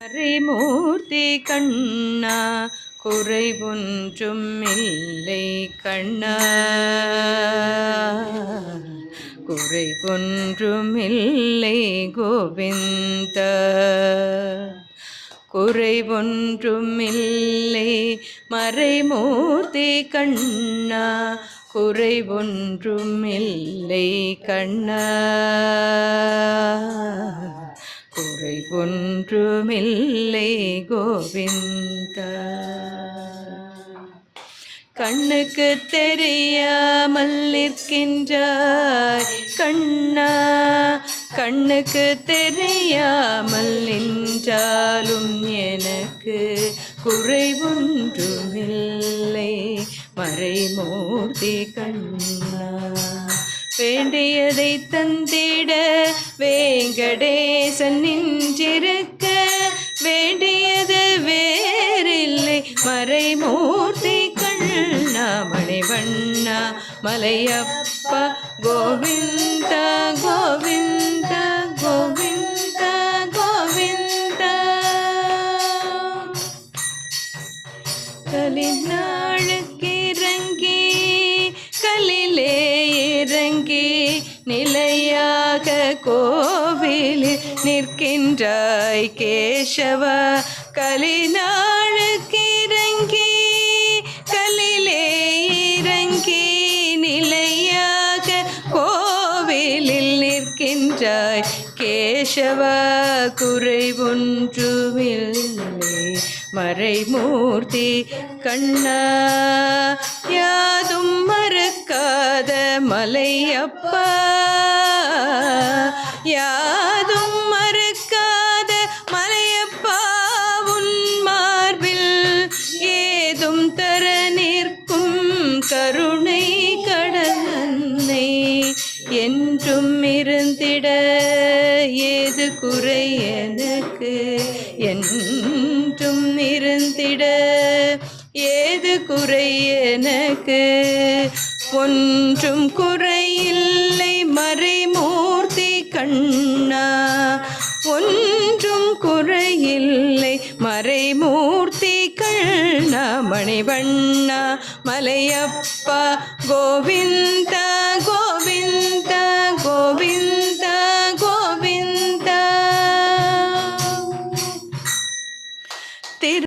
மறைமூர்த்தி கண்ணா குறைவொன்றும் இல்லை கண்ணா. குறைவொன்றும் இல்லை கோவிந்த. குறைவொன்றும் இல்லை மறைமூர்த்தி கண்ணா குறைவொன்றும் இல்லை கண்ணா. குறைவொன் ஒன்றுமில்லை கோவிந்தா. கண்ணுக்கு தெரியாமல் நிற்கின்றாய் கண்ணா. கண்ணுக்கு தெரியாமல் நின்றாலும் எனக்கு குறைவொன்றுமில்லை மறைமூர்த்தி கண்ணா. வேண்டியதை தந்திட வேங்கடேசன் நின்றிருக்க வேண்டியது வேறில்லை. மறைமூர்த்தி கண்ணா மணிவண்ணா மலையப்பா கோவிந்தா கோவிந்தா கோவிந்தா கோவிந்தா. கலிநாளுக்கு இறங்கி கலிலே இறங்கி நிலையாக கோவிலில் நிற்கின்றாய் கேசவ. கலிநாளுக்கு இறங்கி கலிலே இறங்கி நிலையாக கோவிலில் நிற்கின்றாய் கேசவ. குறைவொன்றுமில்லை மறைமூர்த்தி கண்ணா. யார் மலையப்பா யாதும் மறுக்காத மலையப்பா உன் மார்பில் ஏதும் தர நிற்கும் கருணை கடனை என்றும் இருந்திட ஏது குறை எனக்கு? என்றும் இருந்திட ஏது குறை எனக்கு ஒன்றும் குறையில்லை மறைமூர்த்தி கண்ணா. ஒன்றும் குறையில்லை மறைமூர்த்தி கண்ணா. மணிவண்ணா மலையப்பா கோவிந்தா